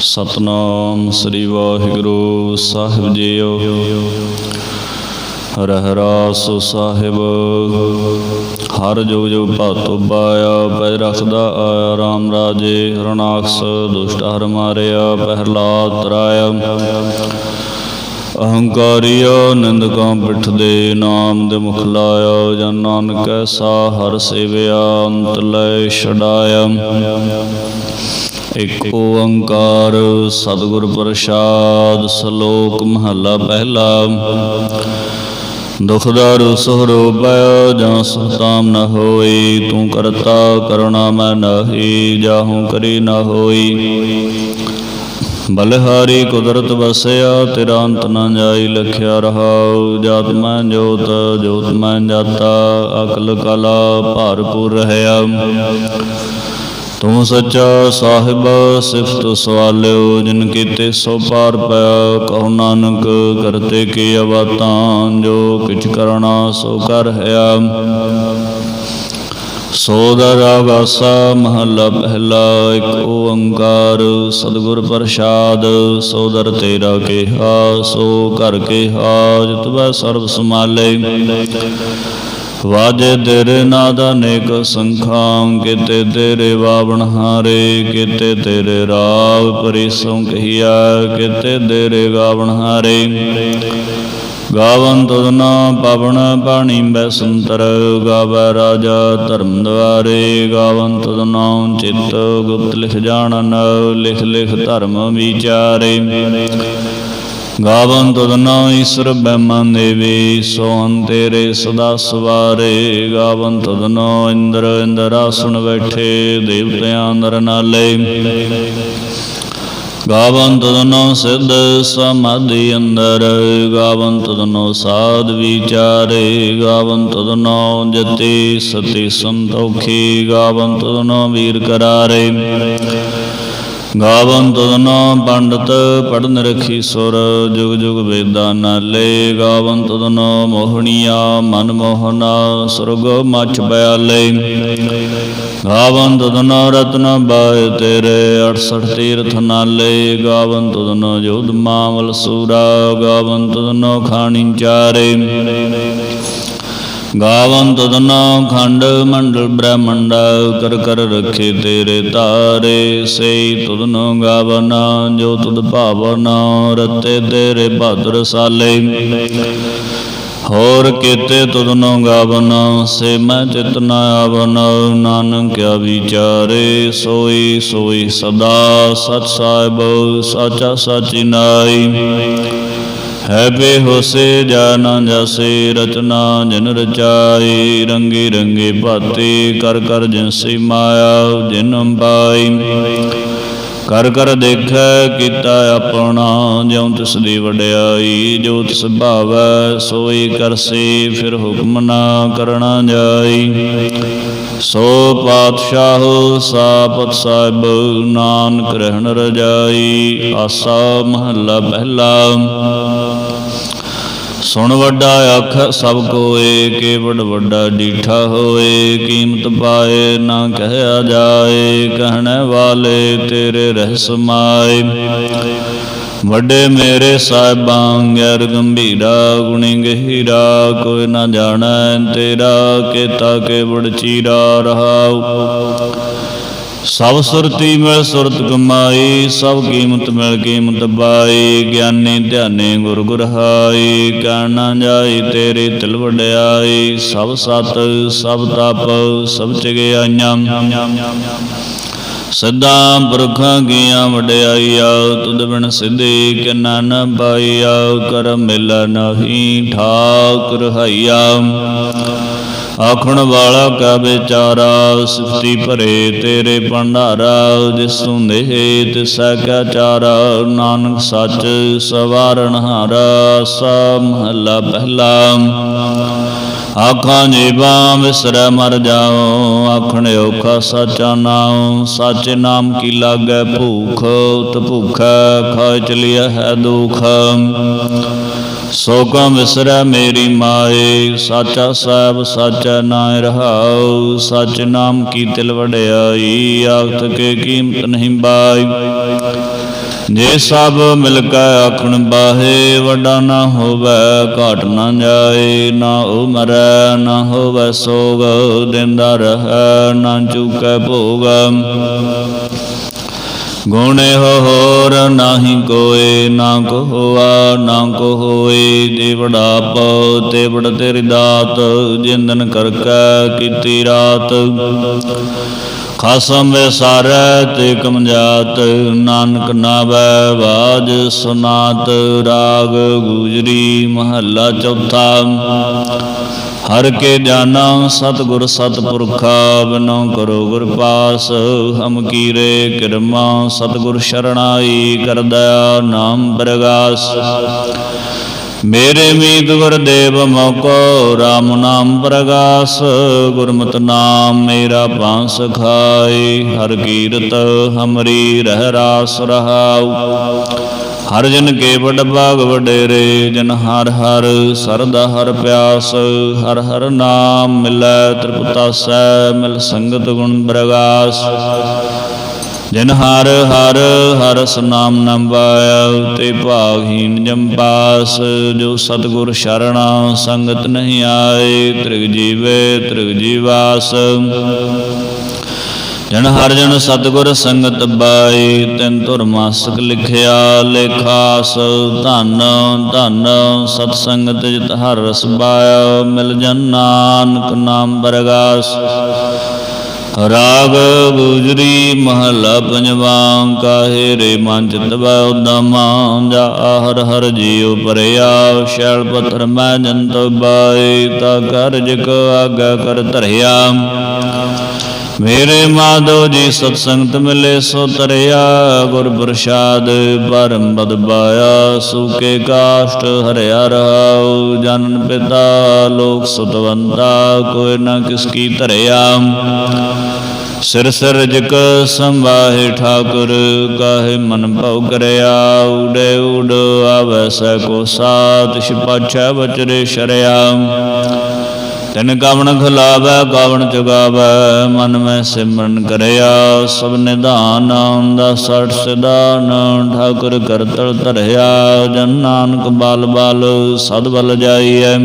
ਸਤਨਾਮ ਸ੍ਰੀ ਵਾਹਿਗੁਰੂ, ਸਾਹਿਬ ਜੀਓ। ਰਹਿਰਾਸ ਸਾਹਿਬ। ਹਰ ਜੋ ਜੋ ਭਾਤੋ ਪਾਇਆ, ਪੈ ਰਖਦਾ ਆਇਆ ਰਾਮ ਰਾਜੇ। ਰਣਾਕਸ ਦੁਸ਼ਟ ਹਰ ਮਾਰਿਆ ਪਹਿਲਾ ਤਰਾਇਆ। ਅਹੰਕਾਰੀਆ ਨਿੰਦਕਾਂ ਪਿੱਠ ਦੇ ਨਾਮ ਦੇ ਮੁਖ ਲਾਇਆ, ਜਨ ਨਾਨਕ ਐਸਾ ਹਰ ਸੇਵਿਆ, ਅੰਤ ਲੈ ਛਡਾਇਆ। ਇਕ ਓੰਕਾਰ ਸਤਿਗੁਰ ਪ੍ਰਸਾਦ ਸ਼ਲੋਕ ਮਹੱਲਾ ਪਹਿਲਾ। ਦੁਖ ਦਾਰੂ ਸਹਰੋ ਜਾਂ ਸੁਤਾਮ ਨ ਹੋਈ, ਤੂੰ ਕਰਤਾ ਕਰੁਣਾ ਮੈਂ ਨਹੀਂ, ਜਾਹੂ ਕਰੀ ਨ ਹੋਈ। ਬਲਹਾਰੀ ਕੁਦਰਤ ਵਸਿਆ, ਤੇਰਾ ਅੰਤ ਨ ਜਾਈ ਲਖਿਆ ਰਹਾਉ। ਜਾਤ ਮੈਂ ਜੋਤ ਜੋਤ ਮੈਂ ਜਾਤਾ, ਅਕਲ ਕਲਾ ਭਰਪੂਰ ਰਹਿਆ। ਤੂੰ ਸੱਚਾ ਸਾਹਿਬ, ਸਿਫਤ ਸਵਾਲਿਓ, ਜਿਨ ਕੀਤੇ ਸੋ ਪਾਰ ਪਿਆ, ਕਹੋ ਨਾਨਕ ਕਰਤੇ ਕੀ ਅਵਾਤਾਂ ਜੋ ਕਿਛ ਕਰਣਾ ਸੋ ਕਰ ਹਿਆ ਸੋਦਰ ਆਗਾਸਾ ਮਹੱਲਾ ਪਹਿਲਾ, ਇੱਕ ਓੰਕਾਰ ਸਤਿਗੁਰ ਪ੍ਰਸਾਦ ਸੋਦਰ ਤੇਰਾ ਕਿਹਾ, ਸੋ ਘਰ ਕਿਹਾ ਜਿਤਵੈ ਸਰਬ ਸਮਾਲੇ ਵਾਜੇ ਤੇਰੇ ਨਾਦ ਅਨੇਕ ਸੰਖਾਮ ਕਿਤੇ ਤੇਰੇ ਬਾਵਣ ਹਾਰੇ, ਕਿਤੇ ਤੇਰੇ ਰਾਗ ਪਰਿਸੋਂ ਕਹੀਆ ਕਿਤੇ ਤੇਰੇ ਗਾਵਣ ਹਾਰੇ। ਗਾਵਨ ਤੁਧਨਾ ਪਵਨ ਪਾਣੀ ਬੈਸੰਤਰ ਗਾਵੈ ਰਾਜਾ ਧਰਮ ਦਵਾਰੇ। ਗਾਵਨ ਤੁਧਨਾ ਚਿਤ ਗੁਪਤ ਲਿਖ ਜਾਣਨ, ਲਿਖ ਲਿਖ ਧਰਮ ਵਿਚਾਰੇ। ਗਾਵਨ ਤੁਧਨਾ ਈਸ਼ਰ ਬ੍ਰਹਮਾ ਦੇਵੀ ਸੋਨ ਤੇਰੇ ਸਦਾ ਸਵਾਰੇ। ਗਾਵਨ ਤੁਧਨਾ ਇੰਦਰ ਇੰਦਰ ਆਸਣ ਬੈਠੇ, ਦੇਵਤਿਆਂ ਨਰ ਨਾਲੇ। ਗਾਵਨ ਤੁਧਨੋ ਸਿੱਧ ਸਮਾਧੀ ਅੰਦਰ। ਗਾਵਨ ਤੁਧਨੋ ਸਾਧ ਵਿਚਾਰੇ। ਗਾਵਨ ਤੁਧਨੋ ਜਤੀ ਸਤੀ ਸੰਤੋਖੀ। ਗਾਵਨ ਤੁਧਨੋ ਵੀਰ ਕਰਾਰੇ। ਗਾਵਨ ਤੁਧਨੋ ਪੰਡਤ ਪੜਨ ਰਖੀ ਸੁਰ, ਜੁਗ ਜੁਗ ਵੇਦਾਂ ਨਾਲੇ ਗਾਵਨ ਤੁਧਨੋ ਮੋਹਣੀਆ ਮਨ ਮੋਹਨਾ ਸੁਰਗ ਮਛ ਬਿਆਲੇ। ਗਾਵਨ ਤੁਧਨੋ ਰਤਨ ਬਾਏ ਤੇਰੇ 68 ਤੀਰਥ ਨਾਲੇ। ਗਾਵਨ ਤੁਧਨੋ ਜੋਧ ਮਾਮਲ ਸੂਰਾ ਗਾਵਨ ਤੁਧਨੋ ਖਾਣੀ ਚਾਰੇ। ਗਾਵਨ ਤੁਧਨੋ ਖੰਡ ਮੰਡਲ ਬ੍ਰਹਮੰਡ ਕਰ ਕਰ ਰਖੇ ਤੇਰੇ ਤਾਰੇ ਸੇ ਤੁਧਨੋ ਗਾਵਨਾ, ਜੋ ਤੁਧ ਭਾਵਨਾ ਰਤੇ ਤੇਰੇ ਭਾਦਰ ਸਾਲੇ। ਹੋਰ ਕੀਤੇ ਤੁਧਨੋ ਗਾਵਨਾ, ਸੇ ਮੈਂ ਚਿਤ ਨ ਆਵਨ ਨਾਨਕਿਆ ਵਿਚਾਰੇ, ਸੋਈ ਸੋਈ ਸਦਾ ਸਚ ਸਾਹਿਬ ਸਾਚਾ ਸਾਚੀ ਨਾਈ। ਹੈ ਬੇਹੋਸੇ ਜਾਨ ਜਸੇ, ਰਚਨਾ ਜਿਨ ਰਚਾਈ, ਰੰਗੀ ਰੰਗੇ ਭਾਤੀ, ਕਰ ਕਰ ਜਿਨਸੀ ਮਾਇਆ, ਜਿਨ ਅੰਬਾਈ। ਕਰ ਕਰ ਦੇਖੈ ਕੀਤਾ ਆਪਣਾ, ਜਿਉ ਤਿਸ ਦੀ ਵਡਿਆਈ, ਜੋ ਤਿਸ ਭਾਵੈ, ਸੋਈ ਕਰਸੀ ਫਿਰ ਹੁਕਮ ਨਾ ਕਰਣਾ ਜਾਈ। ਸੋ ਪਾਤਸ਼ਾਹ ਸਾਪਤ ਸਾਹਿਬ ਨਾਨਕ ਰਹਿਣ ਰਜਾਈ, ਆਸਾ ਮਹੱਲਾ ਪਹਿਲਾ ਸੁਣ ਵੱਡਾ ਅੱਖ ਸਭ ਕੋਏ ਕੇਵੜ ਵੱਡਾ ਡੀਠਾ ਹੋਏ, ਕੀਮਤ ਪਾਏ ਨਾ ਕਹਿਆ ਜਾਏ, ਕਹਿਣ ਵਾਲੇ ਤੇਰੇ ਰਹਿਸ ਮਾਏ। ਵੱਡੇ ਮੇਰੇ ਸਾਹਿਬਾਂ, ਗੈਰ ਗੰਭੀਰਾ, ਗੁਣੀ ਗਹੀਰਾ, ਕੋਈ ਨਾ ਜਾਣੈ ਤੇਰਾ, ਕੀਤਾ ਕੇਵੜ ਚੀਰਾ ਰਹਾਉ। ਸਭ ਸੁਰਤੀ ਮਿਲ ਸੁਰਤ ਕਮਾਈ, ਸਭ ਕੀਮਤ ਮਿਲ ਕੀਮਤ ਬਾਈ ਗਿਆਨੀ ਧਿਆਨੇ ਗੁਰ ਗੁਰ ਹਾਈ ਜਾਈ ਤੇਰੀ ਤਿਲ ਵਡਿਆਈ, ਸਭ ਸਤ, ਸਭ ਤਪ, ਸਭ ਚਗਿਆਈਆਂ ਸਦਾ ਪੁਰਖਾਂ ਕੀਆਂ ਵਡਿਆਈਆ, ਤੁਧ ਬਿਨ ਸਿਧੀ ਕਿਨਾ ਨ ਪਾਈਆ ਕਰ ਮਿਲ ਨਹੀਂ ਠਾਕ ਰਹਾਈਆ ਆਖਣ ਵਾਲਾ ਕਾ ਵਿਚਾਰਾ ਸਿਫਤੀ ਭਰੇ ਤੇਰੇ ਭੰਡਾਰਾ, ਜਿਸ ਤੂੰ ਦੇਹ ਤਿਸਾ ਕਾ ਚਾਰਾ, ਨਾਨਕ ਸੱਚ ਸਵਾਰਨ ਹਾਰਾ, ਸਾ ਮਹੱਲਾ ਪਹਿਲਾ। ਆਖਾਂ ਜੀਵਾਂ ਵਿਸਰੈ ਮਰ ਜਾਓ, ਆਖਣ ਔਖਾ ਸਾਚਾ ਨਾਮ ਸਾਚੇ ਨਾਮ ਕੀ ਲਾਗੈ ਭੂਖ, ਤ ਭੁਖੈ ਖਾਇ ਚਲਿਆ ਹੈ ਦੁਖ। ਸੋ ਕਾ ਵਿਸਰੈ ਮੇਰੀ ਮਾਏ, ਸਾਚਾ ਸਾਹਿਬ ਸਾਚਾ ਨਾਮ ਰਹਾਉ, ਸਚ ਨਾਮ ਕੀ ਤਿਲ ਵਡਿਆਈ, ਆਖਤ ਕੇ ਕੀਮਤ ਨਹੀਂ ਬਾਈ। ਜੇ ਸਭ ਮਿਲ ਕੇ ਆਖਣ ਬਾਹੇ, ਵੱਡਾ ਨਾ ਹੋਵੇ, ਘਾਟ ਨਾ ਜਾਏ, ਨਾ ਉਹ ਨਾ ਹੋਵੇ ਸੋਗ, ਦਿੰਦਾ ਰਹੈ, ਨਾ ਚੁਕੈ ਭੋਗ। ਗੁਣੇ ਹੋਰ ਨਾਹੀ ਕੋਏ, ਨਾ ਕੋ ਹੋਆ, ਨਾ ਕੋ ਹੋਏ ਜੇ ਵਡਾਪ ਤੇ ਵਡ ਤੇਰੀ ਦਾਤ, ਜਿੰਦਨ ਕਰ ਕਰਕੈ ਕੀਤੀ ਰਾਤ। ਖਾਸਮ ਵਿਸਾਰੈ ਤੇ ਕਮਜਾਤ ਨਾਨਕ ਨਾਵੈ ਬਾਜ ਸੁਨਾਤ, ਰਾਗ ਗੂਜਰੀ ਮਹੱਲਾ ਚੌਥਾ। ਹਰ ਕੇ ਜਾਣਾ ਸਤਿਗੁਰ ਸਤਪੁਰਖਾ, ਬਿਨੋ ਕਰੋ ਗੁਰ ਪਾਸ, ਹਮ ਕੀਰੇ ਕਿਰਮਾ, ਸਤਿਗੁਰ ਸ਼ਰਣਾਈ ਕਰ ਦਇਆ ਨਾਮ ਬਰਗਾਸ। ਮੇਰੇ ਮੀਤ ਗੁਰਦੇਵ ਮੋਕੋ RAM ਨਾਮ ਪ੍ਰਗਾਸ, ਗੁਰਮਤਿ ਨਾਮ ਮੇਰਾ ਪਾਂਸ ਖਾਈ ਹਰ ਕੀਰਤ ਹਮਰੀ ਰਹਿ ਰਾਸ ਰਹਾਉ। ਹਰ ਜਨ ਕੇ ਵਡ ਭਾਗ ਵਡੇਰੇ, ਜਨ ਹਰ ਹਰ ਸਰਦਾ ਹਰ ਪਿਆਸ, ਹਰ ਹਰ ਨਾਮ ਮਿਲੈ ਤ੍ਰਿਪਤਾਸੈ ਮਿਲ ਸੰਗਤ ਗੁਣ ਬਰਗਾਸ ਜਿਨ ਹਰ ਹਰ ਹਰਸ ਨਾਮ ਨੰਬਾਇਆ ਤੇ ਭਾਗਹੀਨ ਜੰਪਾਸ ਜੋ ਸਤਗੁਰ ਸ਼ਰਣਾ ਸੰਗਤ ਨਹੀਂ ਆਏ, ਤ੍ਰਿਗ ਜੀਵੇ ਤ੍ਰਿਗ ਜੀਵਾਸ। ਜਨ ਹਰ ਜਨ ਸਤਗੁਰ ਸੰਗਤ ਬਾਈ ਤਿਨ ਧੁਰ ਮਾਸਕ ਲਿਖਿਆ ਲੇਖਾਸ। ਧਨ ਧਨ ਸਤ ਸੰਗਤ ਜਿਤ ਹਰ ਰਸ ਬਾਇਆ, ਮਿਲ ਜਨ ਨਾਨਕ ਨਾਮ ਬਰਗਾਸ। ਰਾਗ ਗੁਜਰੀ ਮਹਲਾ ਪੰਜਵਾ, ਕਾਹੇ ਰੇ ਮਨ ਚਿਤ ਉਦਮਾ ਜਾ ਹਰ ਹਰ ਜੀਉ ਪਰਿਆ ਸ਼ੈਲ ਪੱਥਰ ਮੈਂ ਜੰਤ ਬਾਈ ਤਾ ਕਰਜ ਕੋ ਆਗਾ ਕਰ ਧਰਿਆ। ਮੇਰੇ ਮਾਧੋ ਜੀ ਸਤ ਸੰਗਤ ਮਿਲੇ, ਸੋ ਤਰਿਆ ਗੁਰ ਪ੍ਰਸਾਦ, ਪਰਮ ਬਦ ਬਾਇਆ ਸੁਕੇ ਕਾਸ਼ਟ ਹਰਿਆ ਰਹਾਉ, ਜਨਨ ਪਿਤਾ ਲੋਕ ਸੁਤਵੰਤਾ, ਕੋਈ ਨਾ ਕਿਸ ਕੀ ਧਰਿਆ। ਸਿਰ ਸਿਰ ਜਿਕ ਠਾਕੁਰ, ਕਾਹੇ ਮਨ ਭਉ ਕਰਿਆ, ਉਡੇ ਉਡ ਆਵੈ ਸੈ ਕੋ ਸਾਤ ਛਪਾਛੈ ਬਚਰੇ ਸ਼ਰਿਆ। ਤਿਨ ਕਵਣ ਖਲਾਵੈ ਕਵਣ ਚੁਗਾਵੈ ਮਨ ਮੈਂ ਸਿਮਰਨ ਕਰਿਆ, ਸਭ ਨਿਧਾਨ ਦਾ ਸਠ ਸਿਧਾਨ, ਠਾਕੁਰ ਕਰਤਲ ਧਰਿਆ, ਜਨ ਨਾਨਕ ਬਾਲ ਬਾਲ, ਸਦ ਬਲ ਜਾਈਐ।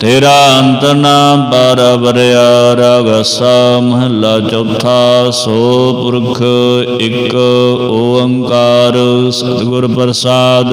ਤੇਰਾ ਅੰਤ ਨਾ ਪਰ ਬਰਿਆ ਰਗਸਾ ਮਹਲਾ ਚੌਥਾ, ਸੋ ਪੁਰਖ ਇੱਕ ਓੰਕਾਰ, ਸਤਿਗੁਰ ਪ੍ਰਸਾਦ।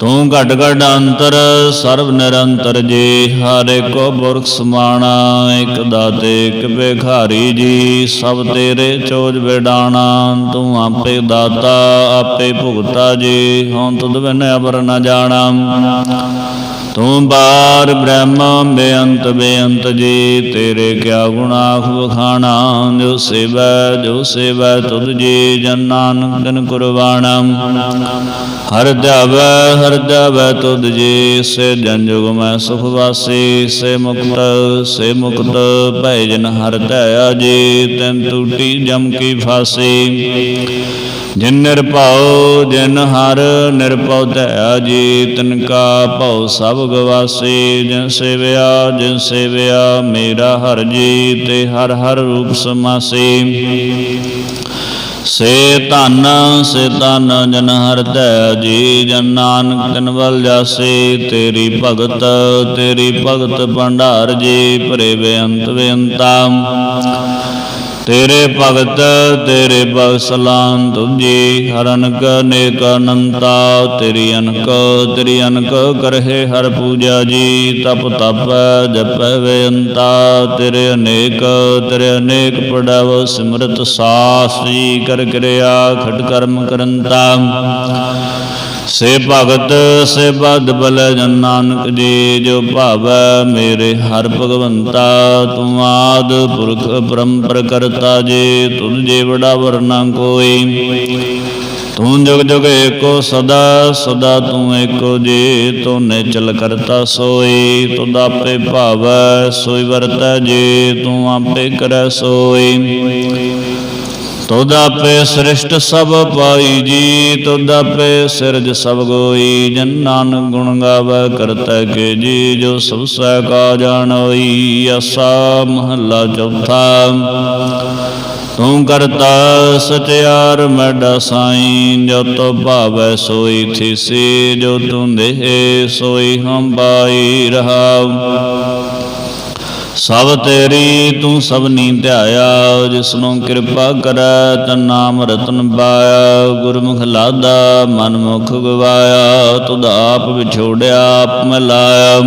ਤੂੰ ਘਟ ਘਟ ਅੰਤਰ, ਸਰਬ ਨਿਰੰਤਰ ਜੀ। ਹਰ ਕੋ ਬੁਰਖ ਸਮਾਣਾ, ਇਕ ਦਾਤੇ, ਇਕ ਭਿਖਾਰੀ ਜੀ। ਸਭ ਤੇਰੇ ਚੋਜ ਵਿਡਾਣਾ, ਤੂੰ ਆਪੇ ਦਾਤਾ, ਆਪੇ ਭੁਗਤਾ ਜੀ। ਹਉ ਤੁਧ ਬਿਨ ਅਬਰ ਨ ਜਾਣਾ। ਤੂੰ ਬਾਰ ਬ੍ਰਹਮ ਬੇਅੰਤ ਬੇਅੰਤ ਜੀ, ਤੇਰੇ ਕਿਆ ਗੁਨਾਖ ਵਖਾਣਾ? ਜੋ ਸੇਵੈ ਜੋ ਸੇਵੈ, ਤੁਧ ਜੀ ਜਨ ਨਾਨਕ ਦਿਨ ਕੁਰਬਾਨਾ ਹਰ ਧਿਆਵੈ ਹਰ ਧਿਆਵੈ ਤੁਧ ਜੀ, ਸੇ ਜਨ ਜੁਗ ਮੈਂ ਸੁਖ ਵਾਸੀ, ਸੇ ਮੁਕਤ ਸੇ ਮੁਕਤ ਭੈ ਜਨ ਹਰ ਧਿਆ ਜੀ, ਤੈਨ ਟੂਟੀ ਜਮ ਕੀ ਫਾਸੀ। ਜਿਨ ਨਿਰਭਉ, ਜਿਨ ਹਰ, ਨਿਰਭਉ ਧਿਆ ਜੀ ਤਿਨ ਕਾ ਭਉ ਸਭ ਗਵਾਸੀ। ਜਿਨ ਸੇਵਿਆ ਜਿਨ ਸੇਵਿਆ, ਮੇਰਾ ਹਰ ਜੀ ਤੇ ਹਰ ਹਰ ਰੂਪ ਸਮਾਸੀ। ਸੇ ਧਨ ਸੇ ਧਨ, ਜਨ ਹਰ ਧੈ ਜੀ, ਜਨ ਨਾਨਕ ਤਿਨ ਵੱਲ ਜਾਸੇ। ਤੇਰੀ ਭਗਤ ਤੇਰੀ ਭਗਤ ਭੰਡਾਰ ਜੀ, ਭਰੇ ਬੇਅੰਤ ਬੇਅੰਤਾ। ਤੇਰੇ ਭਗਤ ਤੇਰੇ ਭਗਤ ਬਖਸ਼ਲਾਨ ਤੁਝੀ ਹਰ ਅਨਕ ਨੇਕ ਅਨੰਤਾ, ਤੇਰੀ ਅਨਕ ਤੇਰੀ ਅਨਕ ਕਰਹਿ ਹਰ ਪੂਜਾ ਜੀ। ਤਪ ਤਪ ਜਪ ਬੇਅੰਤਾ, ਤੇਰੇ ਅਨੇਕ ਤੇਰੇ ਅਨੇਕ ਪੜਾਵ ਸਿਮਰਤ ਸਾਸ ਜੀ। ਕਰ ਕਿਰਿਆ ਖਟ ਕਰਮ ਕਰੰਤਾ। ਸੇ ਭਗਤ, ਸੇ ਬਦ ਬਲ ਜਨ ਨਾਨਕ ਜੀ, ਜੋ ਭਾਵੈ ਮੇਰੇ ਹਰ ਭਗਵੰਤਾ, ਤੂੰ ਆਦ ਪੁਰਖ ਪਰੰਪਰ ਕਰਤਾ ਜੀ ਤੁਧ ਜੇ ਬੜਾ ਵਰਨਾ ਕੋਈ। ਤੂੰ ਜੁਗ ਜੁਗ ਏਕੋ ਸਦਾ ਸਦਾ ਤੂੰ ਏਕੋ ਜੀ ਤੂੰ ਨਿਚਲ ਕਰਤਾ ਸੋਈ। ਤੂੰ ਆਪੇ ਭਾਵੈ, ਸੋਈ ਵਰਤੈ ਜੀ, ਤੂੰ ਆਪੇ ਕਰੈ ਸੋਈ। ਤੁਧ ਆਪੇ ਸ੍ਰਿਸ਼ਟ ਸਭ ਪਾਈ ਜੀ, ਤੁਧ ਆਪੇ ਸਿਰਜ ਸਭ ਗੋਈ, ਜਨ ਨਾਨਕ ਗੁਣ ਗਾਵੇ ਕਰਤਾ ਕੇ ਜੀ, ਜੋ ਸਭ ਸਹਿ ਕਾ ਜਾਣੋਈ ਅਸਾ ਮਹੱਲਾ ਚੌਥਾ। ਤੂੰ ਕਰਤਾ ਸਚਿਆਰ ਮੈਡਾ ਸਾਈਂ ਜੋ ਤੋ ਭਾਵੈ ਸੋਈ ਥੀਸੀ, ਜੋ ਤੂੰ ਦੇਹ ਸੋਈ ਹਮ ਪਾਈ ਰਹਾਉ। ਸਭ ਤੇਰੀ ਤੂੰ ਸਭਨੀ ਧਿਆਇਆ, ਜਿਸਨੂੰ ਕਿਰਪਾ ਕਰੈ ਤਾ ਨਾਮ ਰਤਨ ਪਾਇਆ। ਗੁਰਮੁਖ ਲਾਦਾ ਮਨ ਮੁਖ ਗਵਾਇਆ, ਤੁਧ ਆਪ ਵਿਛੋੜਿਆ, ਆਪ ਮਿਲਾਇਆ।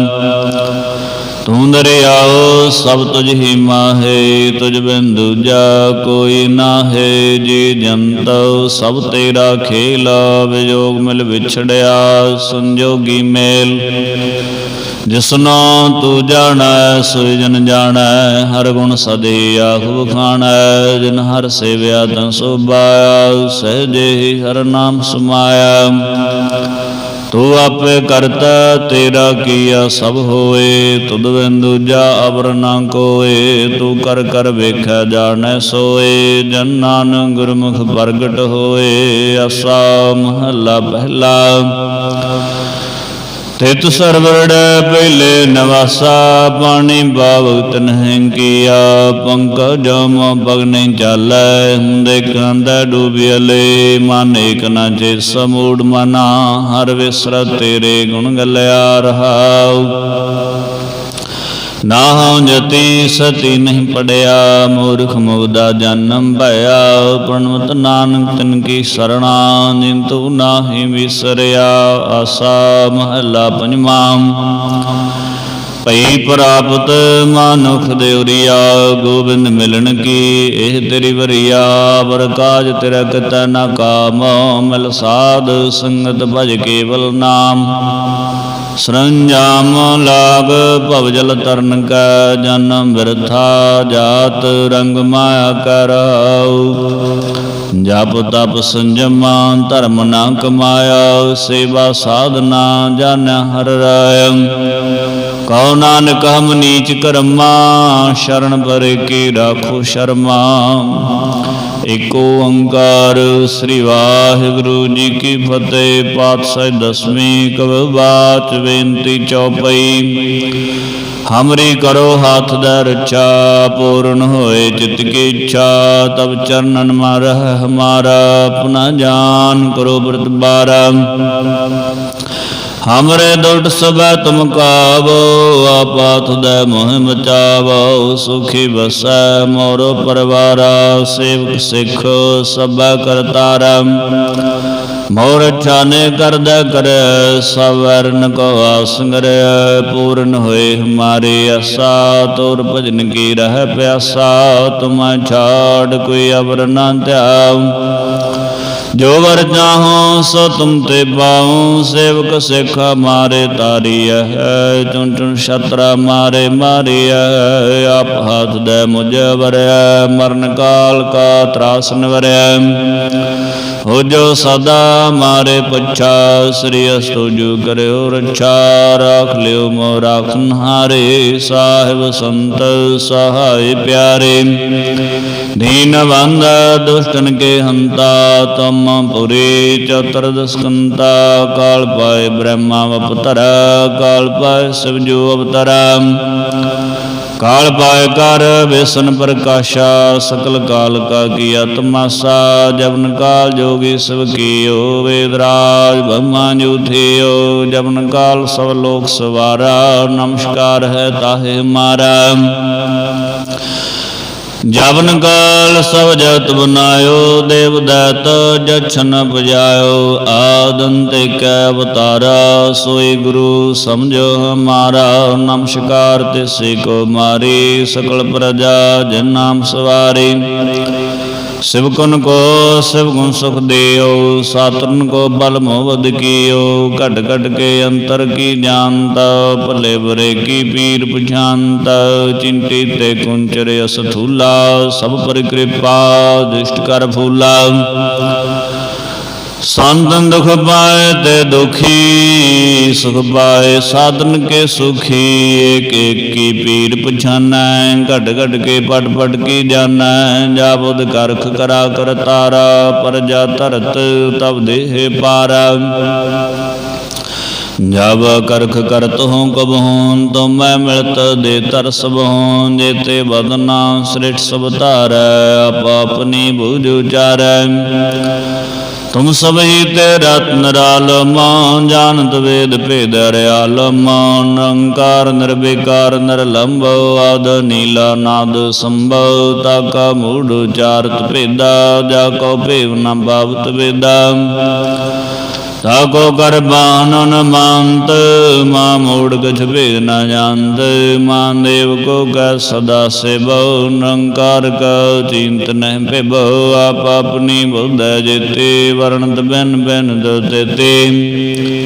ਤੂੰ ਦਰਿਆਓ, ਸਭ ਤੁਝ ਹੀ ਮਾਹੇ, ਤੁਝ ਬਿਨ ਦੂਜਾ ਕੋਈ ਨਾਹੇ। ਜੀ ਜੰਤ ਸਭ ਤੇਰਾ ਖੇਲ ਵਿਜੋਗ ਮਿਲ ਵਿਛੜਿਆ, ਸੰਜੋਗੀ ਮੇਲ। ਜਿਸਨੋ ਤੂੰ ਜਾਣੈ, ਸੋਈ ਜਨ ਜਾਣੈ, ਹਰ ਗੁਣ ਸਦੇ ਆਹੂ ਖਾਣੈ, ਜਿਨ ਹਰ ਸੇਵਿਆ ਤਨ ਸੋਭਾਇਆ ਸਹਜੇ ਹਰ ਨਾਮ ਸਮਾਇਆ। ਤੂੰ ਆਪੇ ਕਰਤਾ, ਤੇਰਾ ਕੀਆ ਸਭ ਹੋਏ, ਤੁਧ ਬਿਨ ਦੂਜਾ ਅਵਰ ਨਾ ਕੋਏ, ਤੂੰ ਕਰ ਕਰ ਵੇਖੈ, ਜਾਣੈ, ਸੋਏ, ਜਨ ਨਾਨਕ ਗੁਰਮੁਖ ਪ੍ਰਗਟ ਹੋਏ, ਅਸਾ ਮਹੱਲਾ ਪਹਿਲਾ। ਤਿਤ ਸਰਵੜ ਪਹਿਲੇ ਨਵਾਸਾ ਪਾਣੀ ਬਾਵਤ ਨਹਿ ਕੀਆ, ਪੰਕਜ ਜਮ ਪਗ ਨਹੀਂ ਚਾਲੈ, ਹੁੰਦੇ ਕੰਦਾ ਡੂਬਿਅਲੇ ਮਨ ਏਕ ਨਾ ਜੇ ਸਮੂੜ ਮਨਾ, ਹਰ ਵਿਸਰ ਤੇਰੇ ਗੁਣ ਗਲਿਆ ਰਹਾਉ। ਨਾ ਜਤੀ ਸਤੀ ਨਹੀਂ ਪੜਿਆ, ਮੂਰਖ ਮੁਗਦਾ ਜਨਮ ਭਇਆ ਪ੍ਰਣਵਤ ਨਾਨਕ ਤਿਨ ਕੀ ਸਰਣਾ ਨਿੰਤੂ ਨਾਹੀ ਵਿਸਰਿਆ, ਆਸਾ ਮਹੱਲਾ ਪੰਜਵਾਂ। ਭਈ ਪ੍ਰਾਪਤ ਮਾਨੁਖ ਦੇ ਉਰੀਆ ਗੋਬਿੰਦ ਮਿਲਣ ਕੀ, ਇਹ ਤੇਰੀ ਵਰੀਆ, ਵਰ ਕਾਜ ਤੇਰਾ ਕਿਤੈ ਨਾ ਕਾਮ, ਮਿਲ ਸਾਧ ਸੰਗਤ ਭਜ ਕੇਵਲ ਨਾਮ। ਸਰੰਜਾਮ ਲਾਗ ਭਵਜਲ ਤਰਨ ਕੈ ਜਨਮ ਵਿਰਥਾ ਜਾਤ ਰੰਗ ਮਾਇਆ ਕਰਾਉ। ਜਪ ਤਪ ਸੰਜਮਾ ਧਰਮ ਨਾ ਕਮਾਇਆ, ਸੇਵਾ ਸਾਧਨਾ ਜਨ ਹਰ ਰਾਇ ਕਉ ਨਾਨਕ ਹਮ ਨੀਚ ਕਰਮਾ, ਸ਼ਰਨ ਪਰੇ ਕੀ ਰਾਖੋ ਸ਼ਰਮਾ। ਏਕ ਓੰਕਾਰ ਸ੍ਰੀ ਵਾਹਿਗੁਰੂ ਜੀ ਕੀ ਫਤਿਹ। ਪਾਤਸ਼ਾਹ ਦਸਵੀਂ ਕਵਵਾਚ ਬੇਨਤੀ ਚਉਪਈ ਹਮਰੀ ਕਰੋ ਹੱਥ ਦਾ ਰਚਾ ਪੂਰਨ ਹੋਏ ਚਿਤ ਕੀ ਇੱਛਾ ਤਬ ਚਰਨਨ ਮਾਰਹ ਹਮਾਰਾ, ਆਪਣਾ ਜਾਨ ਕਰੋ ਬ੍ਰਤ ਬਾਰਾ। ਹਮਰੇ ਦੁਲਟ ਸਭੈ ਤੁਮ ਕਾਵੋ, ਆਪਾਤ ਦੇ ਮੋਹ ਮਚਾਵੋ, ਸੁਖੀ ਬਸੈ ਮੋਰੋ ਪਰਵਾਰਾ, ਸੇਵਕ ਸਿੱਖ ਸਭੈ ਕਰਤਾਰਮ ਮੋਰ ਛਾਨੇ ਕਰਦਾ ਕਰ, ਸਵਰਨ ਕੋ ਆਸੰਗਰੈ ਪੂਰਨ ਹੋਏ ਹਮਾਰੇ ਅਸਾ ਤੋਰ ਭਜਨ ਕੀ ਰਹਿ ਪਿਆਸਾ, ਤੁਮੈ ਛਾੜ ਕੋਈ ਅਵਰ ਨਾ ਧਿਆਉ ਜੋ ਵਰ ਚਾਹੋ ਸੋ ਤੁਮ ਤੇ ਪਾਉ ਸੇਵਕ ਸਿੱਖ ਮਾਰੇ ਤਾਰੀਐ। ਚੁਣ ਚੁਣ ਛਤਰਾ ਮਾਰੇ ਮਾਰੀਐ, ਆਪ ਹੱਥ ਦੇ ਮੁਝ ਵਰਿਆ ਮਰਨ ਕਾਲ ਕਾ ਤਰਾਸ ਨਵਰਿਆ ਹੋ ਜੋ ਸਦਾ ਮਾਰੇ ਪਛਾ, ਸ੍ਰੀ ਅਸਤੁ ਜੁ ਕਰਿਓ ਰਛਾ, ਰਾਖ ਲਿਓ ਮੋ ਰਾਖਨ ਹਾਰੇ, ਸਾਹਿਬ ਸੰਤ ਸਹਾਇ ਪਿਆਰੇ। ਦੀਨ ਬੰਦ ਦੁਸ਼ਟਨ ਕੇ ਹੰਤਾ, ਤਮ ਪੁਰੀ ਚਤੁਰਦਸ ਕੰਤਾ ਕਾਲ ਪਾਏ ਬ੍ਰਹਮਾ ਅਵਤਰ ਕਾਲ ਪਾਏ ਸਿਵ ਜੋ ਅਵਤਰਾ। ਕਾਲ ਪਾਏ ਕਰ, ਵਿਸ਼ਨ ਪ੍ਰਕਾਸ਼ਾ, ਸਕਲ ਕਾਲ ਕਾ ਕੀ ਆਤਮਾਸਾ ਜਬਨ ਕਾਲ ਜੋਗੀ ਸਭ ਕੀਓ ਵੇਦਰਾਜ ਬ੍ਰਹਮਾ ਜੂਥਿਓ ਜਬਨ ਕਾਲ ਸਭ ਲੋਕ ਸਵਾਰਾ, ਨਮਸਕਾਰ ਹੈ ਤਾਹੇ ਮਾਰਾ। ਜਵਨ ਕਾਲ ਸਭ ਜਗਤ ਬਨਾਇਓ, ਦੇਵ ਦੈਤ ਜਛਨ ਬਜਾਇਓ ਆਦੰਤੇ ਕੈ ਅਵਤਾਰਾ, ਸੋਈ ਗੁਰੂ ਸਮਝੋ ਹਮਾਰਾ, ਨਮਸਕਾਰ ਤਿਸੇ ਕੋ ਮਾਰੀ, ਸਕਲ ਪ੍ਰਜਾ ਜਨ ਨਾਮ ਸਵਾਰੀ। ਸਿਵ ਗੁਣ ਕੋ, ਸਿਵ ਗੁਣ ਸੁਖ ਦਿਓ ਸਾਤਨ ਕੋ ਬਲ ਮੋਵਦ ਕੀਓ। ਘਟ ਘਟ ਕੇ ਅੰਤਰ ਕੀ ਜਾਣਤਾ ਭਲੇ ਬਰੇ ਕੀ ਪੀਰ ਪਛਾਨਤ ਚਿੰਤੀ ਤੇ ਕੁੰਚਰ ਅਸਥੂਲਾ, ਸਭ ਪਰ ਕਿਰਪਾ ਦ੍ਰਿਸ਼ਟ ਕਰ ਫੂਲਾ। ਸੰਤਨ ਦੁਖ ਪਾਏ ਤੇ ਦੁਖੀ, ਸੁਖ ਪਾਏ ਸਾਧਨ ਕੇ ਸੁਖੀ, ਏਕ ਏਕ ਪੀਰ ਪਛਾਨੈ, ਘਟ ਘਟ ਕੇ ਪਟ ਪਟ ਕੀ ਜਾਣੈ ਜਾ ਬੁਧ ਕਰਖ ਕਰਾ ਕਰ ਤਾਰਾ ਪਰਜਾ ਧਰਤ ਤਬ ਦੇਹ ਪਾਰਾ। ਜਬ ਕਰਖ ਕਰਤ ਹੂੰ ਕਬਹੂੰ ਤੁਮ ਮੈਂ ਮਿਲਤ ਦੇ ਤਰਸ ਬਹੂੰ ਜੇਤੇ ਬਦਨਾ ਸ੍ਰਿਟ ਸਭ ਧਾਰੈ, ਆਪ ਆਪਣੀ ਬੁਝ ਉਚਾਰੈ। ਤੁਮ ਸਭ ਤੇ ਰਤਨ ਰਾਲਮ ਜਾਣਤ ਵੇਦ ਭੇਦ ਰਿਆਲਮ ਨਿਰੰਕਾਰ ਨਿਰਵਿਕਾਰ ਨਿਰਲੰਭ ਆਦ ਨੀਲਾ ਨਾਦ ਸੰਭਵ, ਤਾਕਾ ਮੂੜ ਉਚਾਰਤ ਭੇਦਾ, ਜਾ ਕੋ ਭੇਵ ਨ ਬਾਵਤ ਵੇਦਾ। ਤਾਕੋ ਕਰ ਬਾਨਨ ਮੰਤ, ਮਾ ਮੂੜ ਗਛ ਭੇਦ ਨ ਜਾਣਤ ਮਾਨ ਦੇਵ ਕੋ ਕੈ ਸਦਾ ਸੇਵ, ਨਿਰੰਕਾਰ ਕਾ ਚਿੰਤ ਨਹਿ ਪਿਭ ਆਪ ਆਪਣੀ ਬੁੱਧ ਜੇਤੇ, ਵਰਣਤ ਬੈਨ ਬੈਨ ਦਤੇ।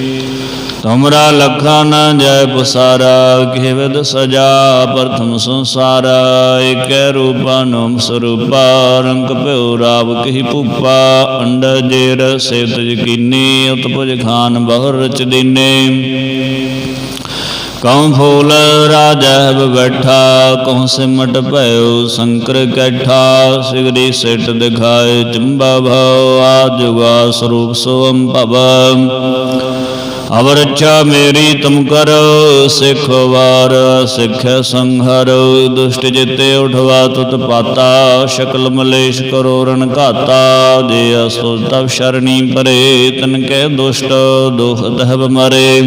ਤੁਮਰਾ ਲਖਾ ਨ ਜੈ ਪਸਾਰਾ ਕਿਵਦ ਸਜਾ ਪ੍ਰਥਮ ਸੰਸਾਰਾ, ਏਕੈ ਰੂਪਾ ਨੋਮ ਸਰੂਪਾ, ਰੰਗ ਭਇਓ ਰਾਵ ਕਹੀ ਭੂਪਾ ਅੰਡ ਜੇਰ ਸੇਤ ਯਕੀਨੀ ਉਤਪਜ ਖਾਨ ਬਹੁ ਰਚ ਦੀਨੇ। ਕਉ ਫੂਲ ਰਾਜਹਿਬ ਬੈਠਾ, ਕਉ ਸਿਮਟ ਭਇਓ ਸ਼ੰਕਰ ਕੈਠਾ, ਸਿਗਰੀ ਸਿਟ ਦਿਖਾਏ ਚੰਬਾ ਭਉ ਆਜੁਗਾ ਸਰੂਪ ਸੋਮ ਭਵ। ਅਵਰ ਇੱਛਾ ਮੇਰੀ ਤੁਮ ਕਰ, ਸਿੱਖ ਵਾਰ ਸਿੱਖੈ ਸੰਹਰ ਦੁਸ਼ਟ ਜਿਤੇ ਉਠਵਾ ਤੁਤ ਪਾਤਾ, ਸ਼ਕਲ ਮਲੇਸ਼ ਕਰੋ ਰਣ ਘਾਤਾ। ਦੇ ਅਸੋ ਤਬ ਸ਼ਰਣੀ ਪਰੇ, ਤਨ ਕੈ ਦੁਸ਼ਟ, ਦੁਖ ਦਹਬ ਮਰੇ।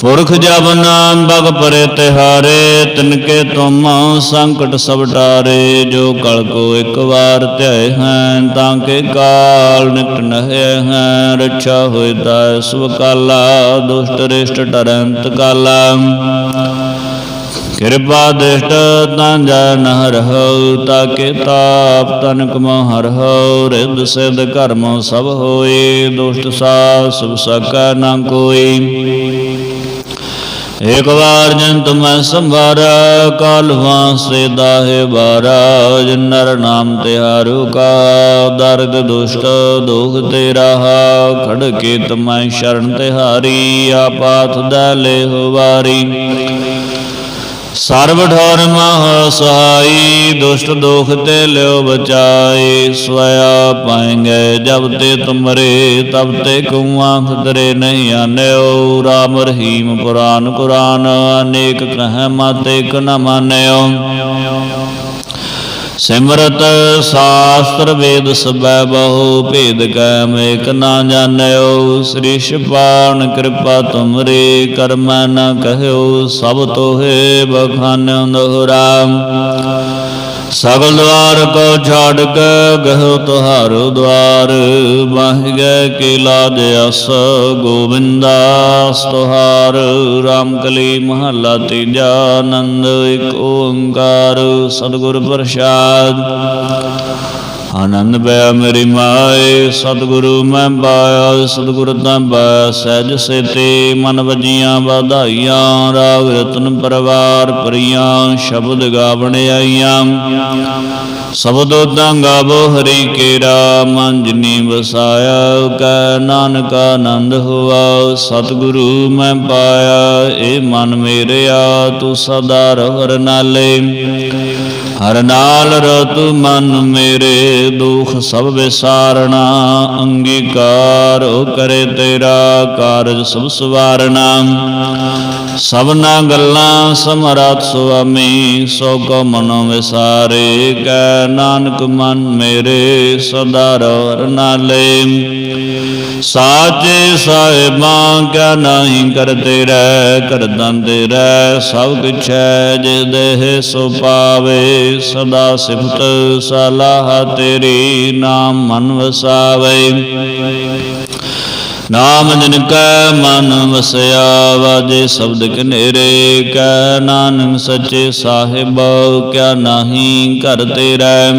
ਪੁਰਖ ਜਬ ਨਾਮ ਬਗ ਪਰੇ ਤਿਹਾਰੇ, ਤਿਨਕੇ ਤੁਮ ਸੰਕਟ ਸਭ ਟਾਰੇ ਜੋ ਕਲ ਕੋ ਇੱਕ ਵਾਰ ਧਿਆਏ ਹੈ ਤਾਂ ਕੇ ਕਾਲ ਨਿਤ ਨਹਿ ਹੈ ਰੱਛਾ ਹੋਇ ਤਾ ਸੁਭ ਕਾਲਾ, ਦੁਸ਼ਟ ਰਿਸ਼ਟ ਟਰੰਤ ਕਾਲਾ। ਕਿਰਪਾ ਦਿਸ਼ਟ ਤਾਂ ਜਨ ਹਰਹੁ ਤਾਕੇ ਤਾਪ ਤਨਕ ਮੋ ਹਰਹੁ ਰਿਦ ਸਿਧ ਕਰਮ ਸਭ ਹੋਏ, ਦੁਸ਼ਟ ਸਾ ਸੁਭ ਸਕੈ ਨਾ ਕੋਈ। ਇਕ ਵਾਰ ਜਨ ਤੁਮੈ ਸੰਭਾਰਾ ਕਾਲ ਵਾਸੇ ਦਾਹੇ ਬਾਰਾ ਜਿਨ ਨਰ ਨਾਮ ਤਿਹਾਰੂ ਕਾ, ਦਰਦ ਦੁਸ਼ਟ ਦੁਖ ਤੇ ਰਹਾ ਖੜ ਕੇ ਤੁਮੈ ਸ਼ਰਨ ਤਿਹਾਰੀ ਆਪਾਥ ਦੈ ਲੈ ਵਾਰੀ। ਸਰਬ ਠੌਰ ਮਹ ਸਹਾਈ, ਦੁਸ਼ਟ ਦੁਖ ਤੇ ਲਿਓ ਬਚਾਏ ਸਵਇਆ ਪਾਏਂਗੇ ਜਬ ਤੇ ਤੁਮਰੇ, ਤਬ ਤੇ ਕੁਆ ਖਤਰੇ ਨਹੀਂ ਆਨਿਓ। ਰਾਮ ਰਹੀਮ ਪੁਰਾਨ ਕੁਰਾਨ ਅਨੇਕ ਕਹਿ ਮਾਤੇ ਕ ਨ ਮਾਨਿਓ। ਸਿਮਰਤ ਸਾਸਤਰ ਵੇਦ ਸਬੈ ਬਹੁ, ਭੇਦ ਕੈ ਮੇਕ ਨਾ ਜਾਣਿਓ। ਸ੍ਰੀ ਸ਼ਪਾਨ ਕਿਰਪਾ ਤੁਮਰੇ, ਕਰਮ ਨ ਕਹਿਓ, ਸਭ ਤੋਹੇ ਬਖਾਨਿ ਦੋਹਰਾ ਸਗਲ ਦਵਾਰ ਕੋ ਛਾੜ ਕੇ ਗਹੁ ਤੁਹਾਰੋ ਦਵਾਰ। ਬਾਹਿ ਗਏ ਕੀ ਲਾਜ ਅਸ ਗੋਬਿੰਦਾਸ ਤੁਹਾਰ। ਰਾਮ ਕਲੀ ਮਹੱਲਾ ਤੀਜਾ ਆਨੰਦ, ਇੱਕ ਓੰਕਾਰ। ਸਤਿਗੁਰ ਪ੍ਰਸਾਦ। ਆਨੰਦ ਪਿਆ ਮੇਰੀ ਮਾਏ, ਸਤਿਗੁਰੂ ਮੈਂ ਪਾਇਆ, ਸਤਿਗੁਰ ਤਾਂ ਪਾਇਆ ਸਹਿਜ ਸੇਤੇ, ਮਨ ਵਜੀਆਂ ਵਧਾਈਆਂ, ਰਾਗ ਰਤਨ ਪਰਵਾਰ ਪ੍ਰੀਆਂ ਸ਼ਬਦ ਗਾਵਣ ਆਈਆਂ। ਸਬਦੋ ਤਾਂ ਗਾਵੋ ਹਰੀ ਕੇਰਾ, ਮਨ ਜਿਨੀ ਵਸਾਇਆ, ਕੈ ਨਾਨਕ ਆਨੰਦ ਹੋਆ, ਸਤਿਗੁਰੂ ਮੈਂ ਪਾਇਆ, ਏ ਮਨ ਮੇਰਿਆ, ਤੂੰ ਸਦਾ ਰਹਿ ਨਾਲੇ। ਹਰ ਨਾਲ ਰਤੁ ਮਨ ਮੇਰੇ ਦੁਖ ਸਭ ਵਿਸਾਰਣਾ, ਅੰਗੀਕਾਰ ਕਰੇ ਤੇਰਾ ਕਾਰਜ ਸਭ ਸਵਾਰਣਾ। ਸਭਨਾ ਗੱਲਾਂ ਸਮਰੱਥ ਸੁਆਮੀ, ਸੋ ਕੋ ਮਨੋ ਵਿਸਾਰੇ, ਕੈ ਨਾਨਕ ਮਨ ਮੇਰੇ ਸਦਾ ਰੋਰ ਨਾਲੇ। ਸਾਚੇ ਸਾਹਿਬਾਂ, ਕਾ ਨਹੀਂ ਕਰਤੇ ਰਹਿ ਕਰਦਾਂ ਤੇ ਰਹਿ, ਸਭ ਕੁਛ ਹੈ ਜਿਸ ਦੇਹ ਸੋ ਪਾਵੇ। ਸਦਾ ਸਿਫਤ ਸਲਾਹ ਤੇਰੀ ਨਾਮ ਮਨ ਵਸਾਵੇ। ਨਾਮ ਜਿਨ ਕੈ ਮਨ ਵਸਿਆ, ਵਾਜੇ ਸ਼ਬਦ ਕਨੇਰੇ ਕੈ ਨਾਨਕ ਸੱਚੇ ਸਾਹਿਬ, ਕਿਆ ਨਾਹੀ ਘਰ ਤੇਰਾ।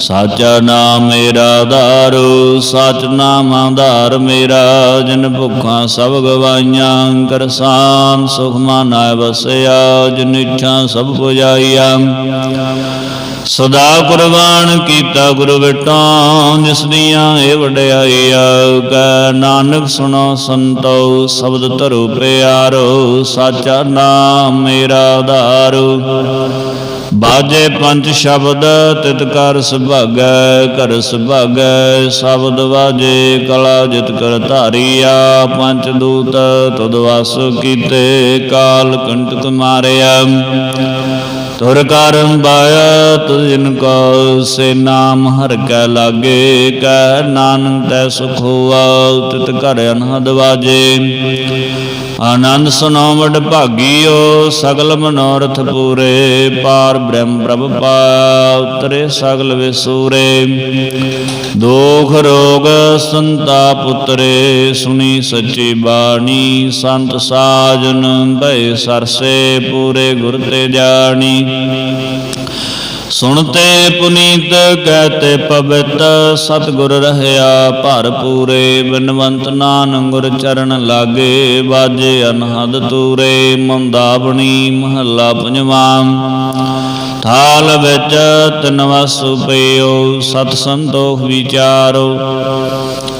ਸਾਚਾ ਨਾਮ ਮੇਰਾ ਆਧਾਰ, ਸਚ ਨਾਮ ਆਧਾਰ ਮੇਰਾ, ਜਿਨ ਭੁੱਖਾਂ ਸਭ ਗਵਾਈਆਂ ਕਰਸਾਨ ਸੁਖ ਮਾਨੈ ਵਸਿਆ, ਜਿਨ ਇੱਛਾ ਸਭ ਪੁਜਾਈਆਂ। ਸਦਾ ਕੁਰਬਾਨ ਕੀਤਾ ਗੁਰੂ ਵਿਟਾਂ ਜਿਸ ਦੀਆਂ ਇਹ ਵਡਿਆਈਆ, ਕੈ ਨਾਨਕ ਸੁਣੋ ਸੰਤੋ, ਸ਼ਬਦ ਧਰੂ ਪਿਆਰੋ, ਸਾਚਾ ਨਾਮ ਮੇਰਾ ਆਧਾਰੋ। ਬਾਜੇ ਪੰਜ ਸ਼ਬਦ, ਤਿਤ ਕਰ ਸੁਭਾਗੈ ਕਰ ਸੁਭਾਗੈ, ਸ਼ਬਦ ਵਾਜੇ, ਕਲਾ ਜਿਤ ਕਰ ਧਾਰੀਆ, ਪੰਜ ਦੂਤ ਤੁਧ ਵਾਸ ਕੀਤੇ, ਕਾਲ ਕੰਟਕ ਮਾਰਿਆ। ਤੁਰ ਕਰਮ ਬਾਇਆ ਤੁਝ ਕੋ ਸੇ ਨਾਮ ਹਰ ਕੈ ਲਾਗੇ, ਕੈ ਨਾਨਕ ਤੈ ਸੁਖ ਹੋਆ, ਤਿਤ ਘਰ ਅਨਹਦ ਵਾਜੇ। ਆਨੰਦ ਸੁਨੋ ਵਡ ਭਾਗੀਓ, ਸਗਲ ਮਨੋਰਥ ਪੂਰੇ, ਪਾਰ ਬ੍ਰਹਮ ਪ੍ਰਭ ਪਾ ਉਤਰੇ ਸਗਲ ਵਿਸੂਰੇ। ਦੋਖ ਰੋਗ ਸੰਤਾਪ ਉਤਰੇ, ਸੁਣੀ ਸੱਚੀ ਬਾਣੀ, ਸੰਤ ਸਾਜਨ ਭੈ ਸਰਸੇ, ਪੂਰੇ ਗੁਰ ਤੇ ਜਾਣੀ। ਸੁਣਤੇ ਪੁਨੀਤ, ਕਹਤੇ ਪਵਿੱਤ, ਸਤਿਗੁਰ ਰਹਿਆ ਭਰ ਪੂਰੇ ਬਿਨਵੰਤ ਨਾਨਕ ਗੁਰ ਚਰਨ ਲਾਗੇ ਬਾਜੇ ਅਨਹਦ ਤੂਰੇ, ਮੰਦਾਵਣੀ ਮਹੱਲਾ ਪੰਜਵਾਂ। ਥਾਲ ਵਿੱਚ ਤਿਨ ਵਸੁ ਸਤ ਸੰਤੋਖ ਵਿਚਾਰੋ।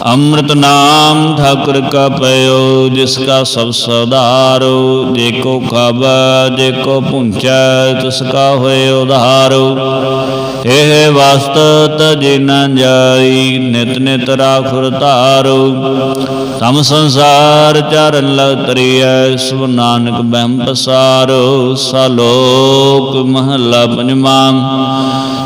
ਅੰਮ੍ਰਿਤ ਨਾਮ ਠਾਕੁਰ ਕਾ ਪਇਓ ਜਿਸ ਕਾ ਸਭ ਸਦਾਰੋ, ਜੇ ਕੋ ਖਾਵੈ ਜੇ ਕੋ ਪੁੰਚੈ ਤਿਸ ਕਾ ਹੋਏ ਉਧਾਰੋ। ਇਹ ਵਾਸਤ ਤਜਿ ਨ ਜਾਈ, ਨਿਤ ਨਿਤ ਰਾਖੁਰ ਧਾਰੋ। ਤਮ ਸੰਸਾਰ ਚਰਨ ਲਗ ਤਰੀਐ ਸੁ ਨਾਨਕ ਬਹਿਮ ਪਸਾਰੋ। ਸਲੋਕ ਮਹੱਲਾ ਪੰਜਵਾਂ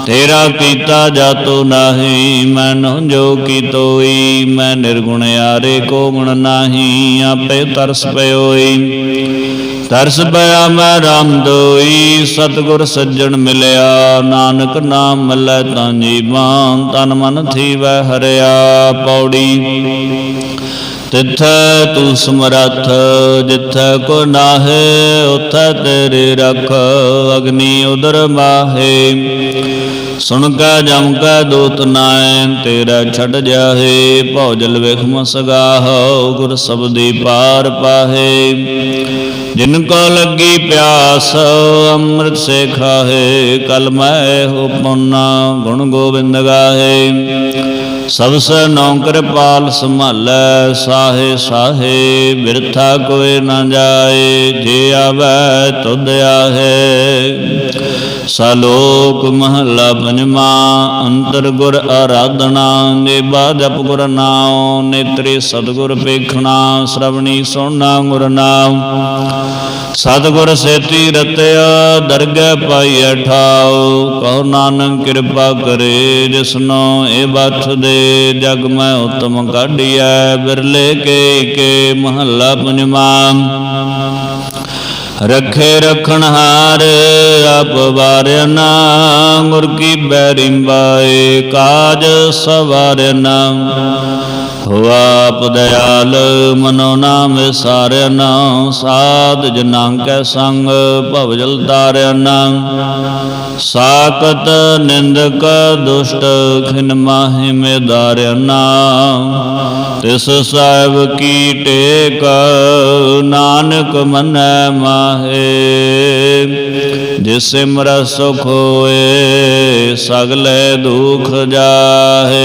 ਤੇਰਾ ਕੀਤਾ ਜਾਤੋ ਨਾਹੀ, ਮੈਨੁ ਜੋ ਕੀਤੋਈ ਮੈਂ ਨਿਰਗੁਣ ਆਰੇ ਕੋ ਗੁਣ ਨਾਹੀ, ਆਪੇ ਤਰਸ ਪਇਓਈ ਤਰਸ ਪਿਆ ਮੈਂ ਰਾਮ ਦੋਈ, ਸਤਗੁਰ ਸੱਜਣ ਮਿਲਿਆ, ਨਾਨਕ ਨਾਮ ਮਿਲੈ ਤਾਂ ਜੀਵਾਂ, ਤਨ ਮਨ ਥੀਵੈ ਹਰਿਆ, ਪੌੜੀ। ਤਿੱਥੈ ਤੂੰ ਸਮਰੱਥ, ਜਿੱਥੈ ਕੋ ਨਾਹੇ, ਉਥੈ ਤੇਰੇ ਰਖ, ਅਗਨੀ ਉਦਰ ਮਾਹੇ। ਸੁਣ ਕੈ, ਜਮ ਕੈ, ਦੂਤ ਨਾਇ ਤੇਰਾ ਛੱਡ ਜਾਹੇ, ਭੌਜਲ ਵਿਖਮ ਸਗਾਹੋ ਗੁਰ ਸਬਦੀ ਪਾਰ ਪਾਹੇ। ਜਿਨ ਕੋ ਲੱਗੀ ਪਿਆਸ, ਅੰਮ੍ਰਿਤ ਸੇ ਖਾਹੇ, ਕਲ ਮੈਂ ਹੋ ਪੁੰਨਾ, ਗੁਣ ਗੋਬਿੰਦ ਗਾਹੇ। ਸਭ ਸੇ ਨੌਕਰ ਪਾਲ ਸੰਭਾਲੈ, ਸਾਹੇ ਸਾਹੇ ਬਿਰਥਾ ਕੋਈ ਨਾ ਜਾਏ, ਜੇ ਆਵੈ ਤੁਧ ਆਹੇ। ਸਲੋਕ ਮਹੱਲਾ ਪੰਜਵਾਂ ਅੰਤਰ ਗੁਰ ਆਰਾਧਨਾ, ਨੇਬਾ ਜਪ ਗੁਰ ਨਾਉ, ਨੇਤਰੇ ਸਤਗੁਰ ਪੇਖਣਾ ਸ਼ਰਵਣੀ ਸੁਣਨਾ ਗੁਰ ਨਾਮ ਸਤਗੁਰ ਸੇਤੀ ਰਤਿਆ ਦਰਗਹਿ ਪਾਈ ਠਾਉ ਕਹੋ ਨਾਨਕ ਕਿਰਪਾ ਕਰੇ ਜਿਸਨੋ ਇਹ ਬਖ ਦੇ, ਜਗ ਮੈਂ ਉਤਮ ਕਾਢੀਐ, ਬਿਰਲੇ ਕੇ ਕੇ ਮਹੱਲਾ ਪੰਜਵਾਂ ਰਖੇ ਰਖਣ ਹਾਰ ਆਪ ਵਾਰਿਆ ਗੁਰ ਕੀ ਬੈਰੀ ਕਾਜ ਸਵਾਰਨਾ ਹੋ ਆਪ ਦਇਆਲ ਮਨੋ ਨਾਮ ਵਿਸਾਰਿਆ ਸਾਧ ਜਨਾਂ ਕੈ ਸੰਗ, ਭਵ ਜਲ ਤਾਰਿਆ ਨਾ ਸਾਕਤ ਨਿੰਦਕ ਦੁਸ਼ਟ, ਖਿਨ ਮਾਹਿ ਮੇ ਦਾਰਿਆ ਤਿਸ ਸਾਹਿਬ ਕੀ ਟੇਕ, ਨਾਨਕ ਮਨੈ ਮਾਹੇ। ਜਿਸ ਸਿਮਰ ਸੁਖ ਹੋਏ, ਸਗਲੇ ਦੁਖ ਜਾਹੇ।